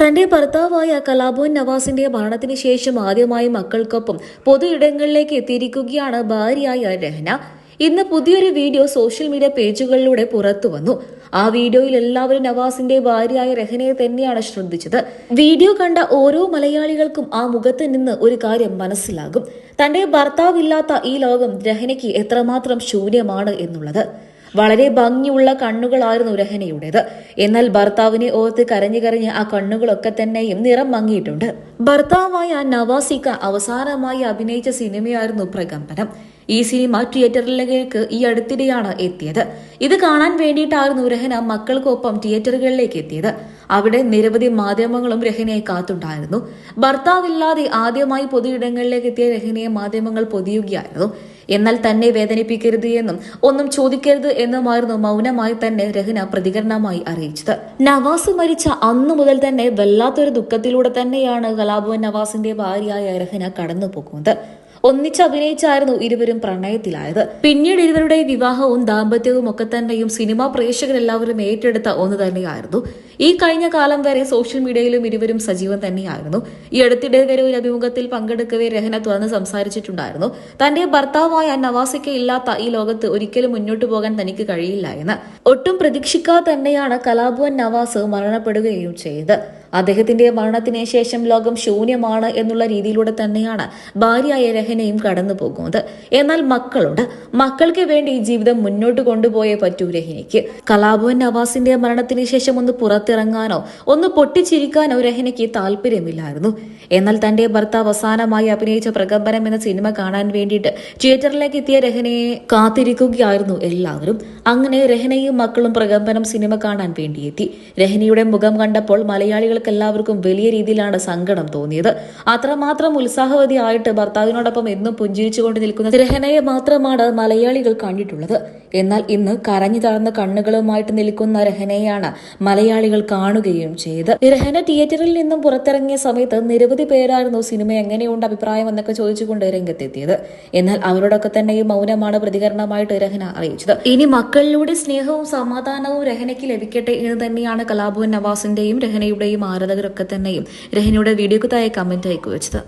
തന്റെ ഭർത്താവായ കലാബോൻ നവാസിന്റെ മരണത്തിന് ശേഷം ആദ്യമായി മക്കൾക്കൊപ്പം പൊതു ഇടങ്ങളിലേക്ക് എത്തിയിരിക്കുകയാണ് ഭാര്യയായ രഹന. ഇന്ന് പുതിയൊരു വീഡിയോ സോഷ്യൽ മീഡിയ പേജുകളിലൂടെ പുറത്തു വന്നു. ആ വീഡിയോയിൽ എല്ലാവരും നവാസിന്റെ ഭാര്യയായ രഹനയെ തന്നെയാണ് ശ്രദ്ധിച്ചത്. വീഡിയോ കണ്ട ഓരോ മലയാളികൾക്കും ആ മുഖത്ത് നിന്ന് ഒരു കാര്യം മനസ്സിലാകും. തന്റെ ഭർത്താവില്ലാത്ത ഈ ലോകം രഹനയ്ക്ക് എത്രമാത്രം ശൂന്യമാണ് എന്നുള്ളത്. വളരെ ഭംഗിയുള്ള കണ്ണുകളായിരുന്നു രഹനയുടേത്. എന്നാൽ ഭർത്താവിനെ ഓർത്ത് കരഞ്ഞു കരഞ്ഞ് ആ കണ്ണുകളൊക്കെ തന്നെയും നിറം മങ്ങിയിട്ടുണ്ട്. ഭർത്താവായ നവാസിക്ക അവസാനമായി അഭിനയിച്ച സിനിമയായിരുന്നു പ്രകമ്പനം. ഈ സിനിമ തിയേറ്ററിലേക്ക് ഈ അടുത്തിടെയാണ് എത്തിയത്. ഇത് കാണാൻ വേണ്ടിയിട്ടായിരുന്നു രഹന മക്കൾക്കൊപ്പം തിയേറ്ററുകളിലേക്ക് എത്തിയത്. അവിടെ നിരവധി മാധ്യമങ്ങളും രഹനയെ കാത്തുണ്ടായിരുന്നു. ഭർത്താവില്ലാതെ ആദ്യമായി പൊതു ഇടങ്ങളിലേക്ക് എത്തിയ രഹനയെ മാധ്യമങ്ങൾ പൊതിയുകയായിരുന്നു. എന്നാൽ തന്നെ വേദനിപ്പിക്കരുത് എന്നും ഒന്നും ചോദിക്കരുത് എന്നുമായിരുന്നു മൗനമായി തന്നെ രഹന പ്രതികരണമായി അറിയിച്ചത്. നവാസ് മരിച്ച അന്നു മുതൽ തന്നെ വല്ലാത്തൊരു ദുഃഖത്തിലൂടെ തന്നെയാണ് കലാഭവൻ നവാസിന്റെ ഭാര്യയായ രഹന കടന്നു പോകുന്നത് ഒന്നിച്ച് അഭിനയിച്ചായിരുന്നു ഇരുവരും പ്രണയത്തിലായത്. പിന്നീട് ഇരുവരുടെ വിവാഹവും ദാമ്പത്യവും ഒക്കെ തന്നെയും സിനിമാ പ്രേക്ഷകരെല്ലാവരും ഏറ്റെടുത്ത ഒന്ന് തന്നെയായിരുന്നു. ഈ കഴിഞ്ഞ കാലം വരെ സോഷ്യൽ മീഡിയയിലും ഇരുവരും സജീവം തന്നെയായിരുന്നു. ഈ അടുത്തിടെ വരെ ഒരു അഭിമുഖത്തിൽ പങ്കെടുക്കവേ രഹന തുറന്ന് സംസാരിച്ചിട്ടുണ്ടായിരുന്നു. തന്റെ ഭർത്താവായ നവാസിക്ക ഇല്ലാത്ത ഈ ലോകത്ത് ഒരിക്കലും മുന്നോട്ട് പോകാൻ തനിക്ക് കഴിയില്ല എന്ന്. ഒട്ടും പ്രതീക്ഷിക്കാതെ തന്നെയാണ് കലാഭവൻ നവാസ് മരണപ്പെടുകയും ചെയ്തത്. അദ്ദേഹത്തിന്റെ മരണത്തിന് ശേഷം ലോകം ശൂന്യമാണ് എന്നുള്ള രീതിയിലൂടെ തന്നെയാണ് ഭാര്യയായ രഹനയും കടന്നു പോകുന്നത്. എന്നാൽ മക്കളുണ്ട്. മക്കൾക്ക് വേണ്ടി ജീവിതം മുന്നോട്ട് കൊണ്ടുപോയേ പറ്റൂ രഹനയ്ക്ക്. കലാഭവൻ നവാസിന്റെ മരണത്തിന് ശേഷം ഒന്ന് പുറത്തിറങ്ങാനോ ഒന്ന് പൊട്ടിച്ചിരിക്കാനോ രഹനയ്ക്ക് താല്പര്യമില്ലായിരുന്നു. എന്നാൽ തന്റെ ഭർത്താവ് അവസാനമായി അഭിനയിച്ച പ്രകമ്പനം എന്ന സിനിമ കാണാൻ വേണ്ടിയിട്ട് തിയേറ്ററിലേക്ക് എത്തിയ രഹനയെ കാത്തിരിക്കുകയായിരുന്നു എല്ലാവരും. അങ്ങനെ രഹനയും മക്കളും പ്രകമ്പനം സിനിമ കാണാൻ വേണ്ടിയെത്തി. രഹനയുടെ മുഖം കണ്ടപ്പോൾ മലയാളികൾക്ക് എല്ലാവർക്കും വലിയ രീതിയിലാണ് സങ്കടം തോന്നിയത്. അത്രമാത്രം ഉത്സാഹവതിയായിട്ട് ഭർത്താവിനോടൊപ്പം എന്നും പുഞ്ചിരിച്ചുകൊണ്ട് നിൽക്കുന്ന രഹനയെ മാത്രമാണ് മലയാളികൾ കണ്ടിട്ടുള്ളത്. എന്നാൽ ഇന്ന് കരഞ്ഞു തളർന്ന കണ്ണുകളുമായിട്ട് നിൽക്കുന്ന രഹനയാണ് മലയാളികൾ കാണുകയും ചെയ്ത് രഹന തിയേറ്ററിൽ നിന്നും പുറത്തിറങ്ങിയ സമയത്ത് നിരവധി പേരായിരുന്നു സിനിമ എങ്ങനെയുണ്ട് അഭിപ്രായം എന്നൊക്കെ ചോദിച്ചുകൊണ്ട് രംഗത്തെത്തിയത്. എന്നാൽ അവരോടൊക്കെ തന്നെ ഈ മൗനമാണ് പ്രതികരണമായിട്ട് രഹന അറിയിച്ചത്. ഇനി മക്കളിലൂടെ സ്നേഹവും സമാധാനവും രഹനയ്ക്ക് ലഭിക്കട്ടെ എന്ന് തന്നെയാണ് കലാഭവൻ നവാസിന്റെയും രഹനയുടെയും ആരാധകരൊക്കെ തന്നെയും രഹനയുടെ വീഡിയോക്ക് താഴെ കമന്റ് അയക്കുവച്ചത്